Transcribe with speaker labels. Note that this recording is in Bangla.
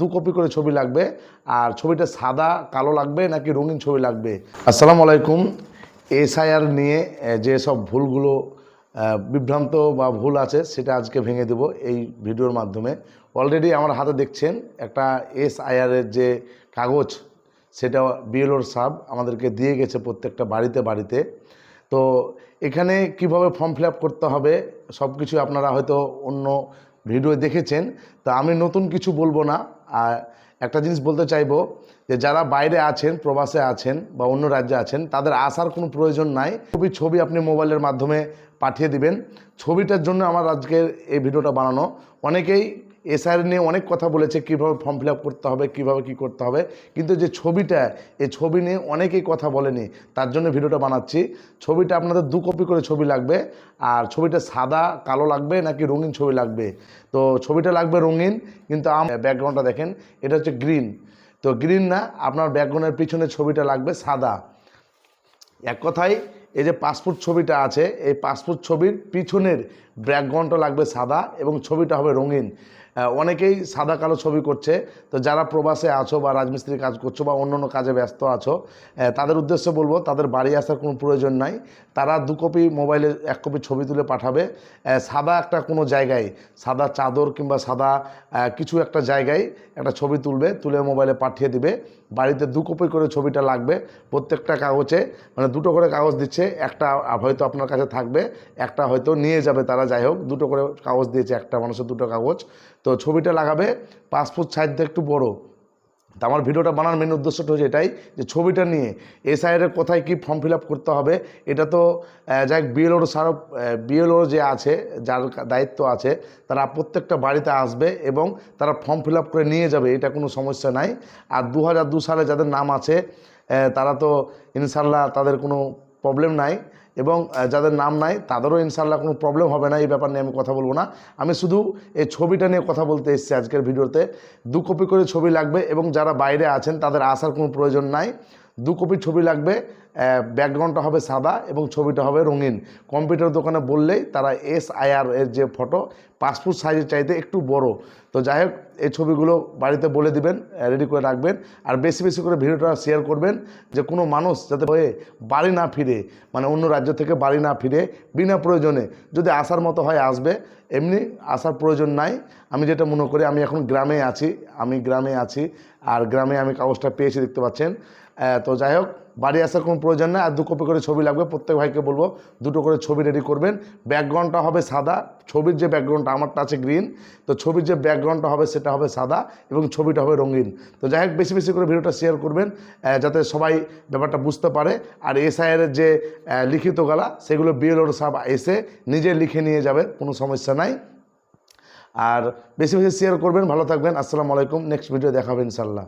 Speaker 1: দু কপি করে ছবি লাগবে। আর ছবিটা সাদা, কালো লাগবে নাকি রঙিন ছবি লাগবে? আসসালামু আলাইকুম। এসআইআর নিয়ে যে সব ভুলগুলো বিভ্রান্ত বা ভুল আছে, সেটা আজকে ভেঙে দেব এই ভিডিওর মাধ্যমে। অলরেডি আমার হাতে দেখছেন একটা এসআইআরের যে কাগজ, সেটা বিএলওর সাব আমাদেরকে দিয়ে গেছে প্রত্যেকটা বাড়িতে বাড়িতে। তো এখানে কীভাবে ফর্ম ফিল করতে হবে সব কিছু আপনারা হয়তো অন্য ভিডিও দেখেছেন তা আমি নতুন কিছু বলব না। আর একটা জিনিস বলতে চাইব যে যারা বাইরে আছেন, প্রবাসে আছেন বা অন্য রাজ্যে আছেন, তাদের আসার কোনো প্রয়োজন নাই। ছবি ছবি আপনি মোবাইলের মাধ্যমে পাঠিয়ে দিবেন। ছবিটার জন্য আমার আজকের এই ভিডিওটা বানানো। অনেকেই এসআর নিয়ে অনেক কথা বলেছে, কীভাবে ফর্ম ফিল করতে হবে, কীভাবে কী করতে হবে। কিন্তু যে ছবিটা, এই ছবি নিয়ে অনেকেই কথা বলেনি, তার জন্য ভিডিওটা বানাচ্ছি। ছবিটা আপনাদের দু কপি করে ছবি লাগবে। আর ছবিটা সাদা, কালো লাগবে নাকি রঙিন ছবি লাগবে? তো ছবিটা লাগবে রঙিন, কিন্তু আমার ব্যাকগ্রাউন্ডটা দেখেন, এটা হচ্ছে গ্রিন। তো গ্রিন না, আপনার ব্যাকগ্রাউন্ডের পিছনে ছবিটা লাগবে সাদা। এক কথায়, এই যে পাসপোর্ট ছবিটা আছে, এই পাসপোর্ট ছবির পিছনের ব্যাকগ্রাউন্ডটা লাগবে সাদা এবং ছবিটা হবে রঙিন। অনেকেই সাদা কালো ছবি করছে। তো যারা প্রবাসে আছো বা রাজমিস্ত্রি কাজ করছ বা অন্য অন্য কাজে ব্যস্ত আছো তাদের উদ্দেশ্য বলব, তাদের বাড়ি আসার কোনো প্রয়োজন নাই। তারা দু কপি মোবাইলে এক কপি ছবি তুলে পাঠাবে। সাদা একটা কোনো জায়গায়, সাদা চাদর কিংবা সাদা কিছু একটা জায়গায় একটা ছবি তুলবে, তুলে মোবাইলে পাঠিয়ে দিবে। বাড়িতে দু কপি করে ছবিটা লাগবে, প্রত্যেকটা কাগজে মানে দুটো করে কাগজ দিচ্ছে, একটা হয়তো আপনার কাছে থাকবে, একটা হয়তো নিয়ে যাবে তারা, যাই হোক, দুটো করে কাগজ দিয়েছে, একটা মানুষের দুটো কাগজ। তো ছবিটা লাগাবে পাসপোর্ট সাইজটা একটু বড়। তা আমার ভিডিওটা বানার মেন উদ্দেশ্যটা হচ্ছে এটাই যে ছবিটা নিয়ে এসআইয়ের কোথায় কি ফর্ম ফিল করতে হবে, এটা তো যাই বিএলওর সার বিএলও যে আছে, যার দায়িত্ব আছে, তারা প্রত্যেকটা বাড়িতে আসবে এবং তারা ফর্ম ফিল করে নিয়ে যাবে, এটা কোনো সমস্যা নাই। আর দু সালে যাদের নাম আছে তারা তো ইনশাল্লাহ তাদের কোনো প্রবলেম নাই। এবং যাদের নাম নাই, তাদেরও ইনশাল্লাহ কোনো প্রবলেম হবে না, এই ব্যাপার নিয়ে আমি কথা বলব না। আমি শুধু এই ছবিটা নিয়ে কথা বলতে এসেছি আজকের ভিডিওতে। দু কপি করে ছবি লাগবে এবং যারা বাইরে আছেন, তাদের আসার কোনো প্রয়োজন নাই। দু কপি ছবি লাগবে ব্যাকগ্রাউন্ডটা হবে সাদা এবং ছবিটা হবে রঙিন। কম্পিউটার দোকানে বললেই তারা এস আইআর এর যে ফটো পাসপোর্ট সাইজের চাইতে একটু বড়। তো যাই হোক, এই ছবিগুলো বাড়িতে বলে দিবেন রেডি করে রাখবেন। আর বেশি বেশি করে ভিডিওটা শেয়ার করবেন, যে কোনো মানুষ যাতে হয়ে বাড়ি না ফিরে মানে অন্য রাজ্য থেকে বাড়ি না ফিরে বিনা প্রয়োজনে যদি আসার মতো হয় আসবে, এমনি আসার প্রয়োজন নাই। আমি যেটা মনে করি, আমি এখন গ্রামে আছি, আমি গ্রামে আছি, আর গ্রামে আমি কাগজটা পেয়েছি, দেখতে পাচ্ছেন। তো যাই হোক বাড়ি আসার কোনো প্রয়োজন নেই, আর দু কপি করে ছবি লাগবে, প্রত্যেক ভাইকে বলব, দুটো করে ছবি রেডি করবেন। ব্যাকগ্রাউন্ডটা হবে সাদা, ছবির যে ব্যাকগ্রাউন্ডটা আমারটা আছে গ্রিন তো ছবির যে ব্যাকগ্রাউন্ডটা হবে সেটা হবে সাদা এবং ছবিটা হবে রঙিন। তো যাই হোক, বেশি বেশি করে ভিডিওটা শেয়ার করবেন যাতে সবাই ব্যাপারটা বুঝতে পারে। আর এসআইয়ের যে লিখিত গালা, সেগুলো বিএলওর সাহেব এসে নিজে লিখে নিয়ে যাবে, কোনো সমস্যা নাই। আর বেশি বেশি শেয়ার করবেন, ভালো থাকবেন, আসসালামু আলাইকুম নেক্সট ভিডিও দেখাবেন ইনশাল্লাহ।